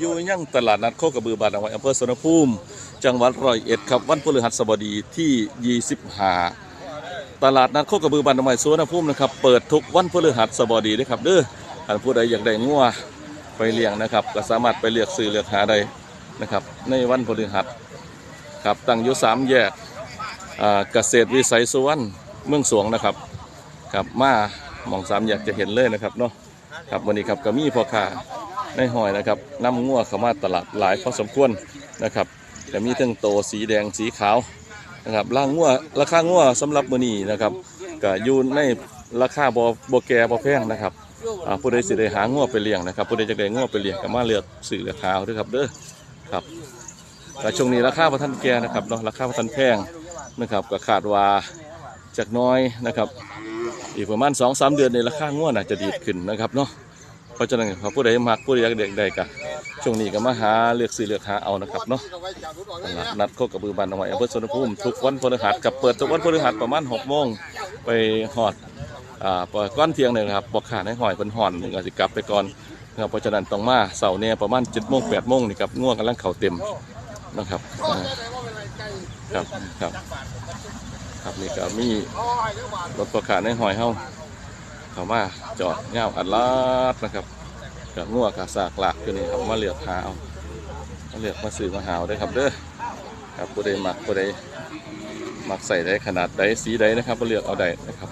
อยู่ยังตลาดนัดโคกระบือบานเอาไว้อำเภอสนภูมิ จังหวัดร้อยเอ็ดครับ วันพฤหัสบดีที่ 25 ตลาดนัดโคกระบือบานเอาไว้สวนภูมินะครับ เปิดทุกวันพฤหัสบดีเด้อครับเด้อท่านผู้ใดอยากได้งัวไปเลี้ยงนะครับ ก็สามารถไปเลือกซื้อเลือกหาได้นะครับ ในวันพฤหัสครับตั้งอยู่สามแยกเกษตรวิสัยสุวรรณเมืองสวงนะครับครับมาหมองสามแยกจะเห็นเลยนะครับเนาะครับวันนี้ครับก็มีพ่อค้า ในหอยนะครับน้ำงัวเข้ามาตลาดหลายพอสมควรนะครับก็มีทั้งโตสีแดงสีขาวนะครับล่างงัวราคางัวสำหรับมือนี้นะครับก็อยู่ในราคาบ่บ่แก่บ่แพงนะครับอ่าผู้ใดสิได้หางัวไปเลี้ยงนะครับผู้ใดจะได้งัวไปเลี้ยงก็มาเลือกซื้อราคาเอาเด้อครับเด้อครับก็ช่วงนี้ราคาบ่ทันแก่นะครับเนาะราคาบ่ทันแพงนะครับก็คาดว่าจากน้อยนะครับ อีกประมาณ2องสามเดือนในราคาง่วน่าจะดีขึ้นนะครับเนาะ เพราะฉะนั้นครับผู้ใดมักผู้ใดอยากเด็กใดก็ช่วงนี้ก็มาหาเลือกซื้อเลือกหาเอานะครับเนาะตลาดนัดโคกระบือบันเอาไว้อำเภอสวนภูมิทุกวันพฤหัสกับเปิดทุกวันพฤหัสประมาณ6โมงไปหอดอ่าก้อนเทียงเลยนะครับบอกขาดให้หอยเพิ่นหอนก็สิกลับไปก่อนนะครับเพราะฉะนั้นต้องมาเสาร์เนี่ยประมาณ7โมง8โมงนี่ครับง่วงกำลังเข่าเต็มนะครับครับครับครับนี่ก็มีรถประกาศในหอยเฮา เข้ามาจอดเงาอัดลาดนะครับกับงัวกับสากหลักคือนี่ครับมาเลือกหาเอามาเลือกมาซื้อมาหาวได้ครับเด้อครับผู้ใดมักผู้ใดมักใส่ได้ขนาดใดสีใดนะครับมาเลือกเอาได้นะครับ